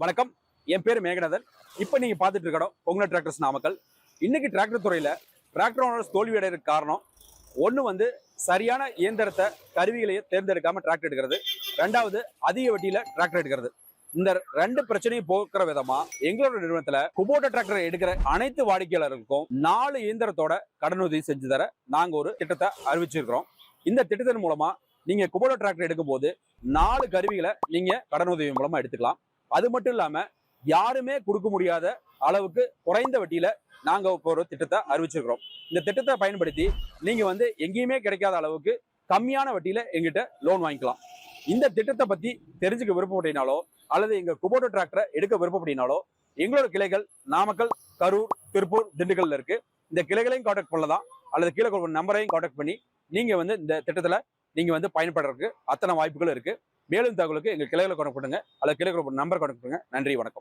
வணக்கம். என் பேர் மேகநாதன். இப்போ நீங்கள் பார்த்துட்டு இருக்கணும் இடம் டிராக்டர்ஸ் நாமக்கல். இன்னைக்கு டிராக்டர் துறையில் டிராக்டர் ஓனர்ஸ் தோல்வி அடைகிறதுக்கு காரணம் ஒன்று வந்து சரியான இயந்திரத்தை கருவிகளையே தேர்ந்தெடுக்காமல் டிராக்டர் எடுக்கிறது. ரெண்டாவது அதிக வட்டியில் டிராக்டர் எடுக்கிறது. இந்த ரெண்டு பிரச்சனையும் போக்குற விதமா எங்களோட நிறுவனத்துல குபோட்டா டிராக்டர் எடுக்கிற அனைத்து வாடிக்கையாளர்களுக்கும் நாலு இயந்திரத்தோட கடனுதவி செஞ்சு தர நாங்க ஒரு திட்டத்தை அறிவிச்சிருக்கிறோம். இந்த திட்டத்தின் மூலமா நீங்க குபோட்டா டிராக்டர் எடுக்கும் போது நாலு கருவிகளை நீங்க கடனுதவி மூலமா எடுத்துக்கலாம். அது மட்டும் இல்லாம யாருமே கொடுக்க முடியாத அளவுக்கு குறைந்த வட்டியில நாங்க இப்போ ஒரு திட்டத்தை அறிவிச்சிருக்கிறோம். இந்த திட்டத்தை பயன்படுத்தி நீங்க வந்து எங்கேயுமே கிடைக்காத அளவுக்கு கம்மியான வட்டியில எங்கிட்ட லோன் வாங்கிக்கலாம். இந்த திட்டத்தை பத்தி தெரிஞ்சுக்க விருப்பப்பட்டீங்கனாலோ அல்லது எங்க குபோட்டோ டிராக்டரை எடுக்க விருப்பப்பட்டீங்கனாலோ எங்களோட கிளைகள் நாமக்கல் கரூர் திருப்பூர் திண்டுக்கல்ல இருக்கு. இந்த கிளைகளையும் காண்டாக்ட் பண்ணலாம். அல்லது கீழே கொடுக்குற நம்பரையும் காண்டாக்ட் பண்ணி நீங்க வந்து இந்த திட்டத்துல நீங்கள் வந்து பயன்படுறதுக்கு அத்தனை வாய்ப்புகள் இருக்குது மேலும் தகவலுக்கு எங்கள் கிளைகளை கொண்டு கொடுங்க அல்லது கிளைகளை நம்பர் கொண்டு கொடுங்க நன்றி வணக்கம்.